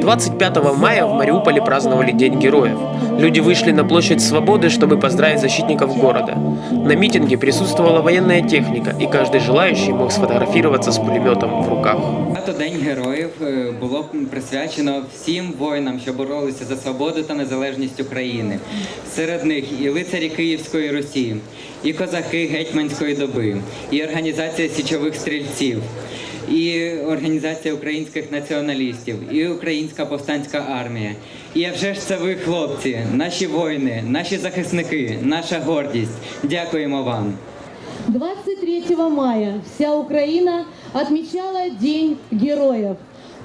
25 мая в Мариуполе праздновали День героев. Люди вышли на площадь Свободы, чтобы поздравить защитников города. На митинге присутствовала военная техника, и каждый желающий мог сфотографироваться с пулеметом в руках. Свято День героїв е, було присвячено всім воїнам, що боролися за свободу та незалежність України. Серед них і лицарі Київської Русі, і козаки гетьманської доби, і організація січових стрільців, і організація українських націоналістів, і Українська повстанська армія. І а вже ж це ви, хлопці, наші воїни, наші захисники, наша гордість. Дякуємо вам. 23 мая вся Украина отмечала День героев.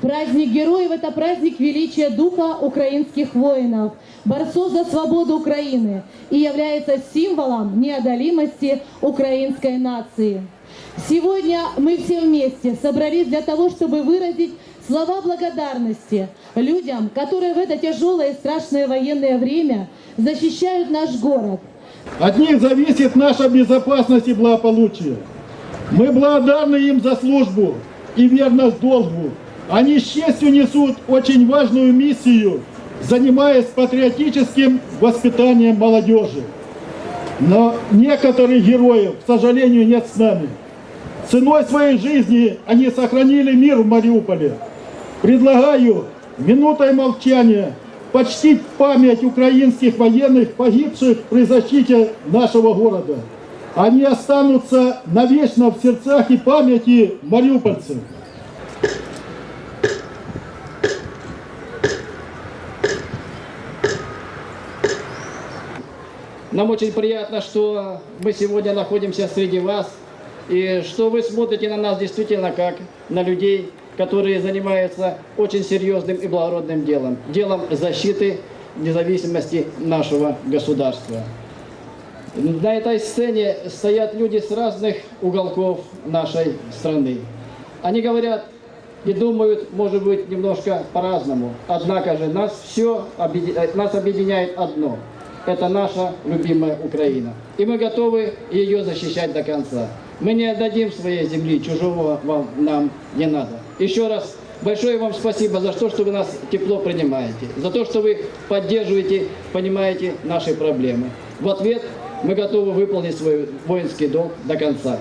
Праздник героев – это праздник величия духа украинских воинов, борцов за свободу Украины и является символом неодолимости украинской нации. Сегодня мы все вместе собрались для того, чтобы выразить слова благодарности людям, которые в это тяжелое и страшное военное время защищают наш город – От них зависит наша безопасность и благополучие. Мы благодарны им за службу и верность долгу. Они с честью несут очень важную миссию, занимаясь патриотическим воспитанием молодежи. Но некоторых героев, к сожалению, нет с нами. Ценой своей жизни они сохранили мир в Мариуполе. Предлагаю минутой молчания почтить память украинских военных, погибших при защите нашего города. Они останутся навечно в сердцах и памяти мариупольцев. Нам очень приятно, что мы сегодня находимся среди вас, и что вы смотрите на нас действительно как на людей, которые занимаются очень серьезным и благородным делом, делом защиты независимости нашего государства. На этой сцене стоят люди с разных уголков нашей страны. Они говорят и думают, может быть, немножко по-разному. Однако же нас все нас объединяет одно. Это наша любимая Украина. И мы готовы ее защищать до конца. Мы не отдадим своей земли, чужого вам, нам не надо. Еще раз большое вам спасибо за то, что вы нас тепло принимаете, за то, что вы поддерживаете, понимаете наши проблемы. В ответ мы готовы выполнить свой воинский долг до конца.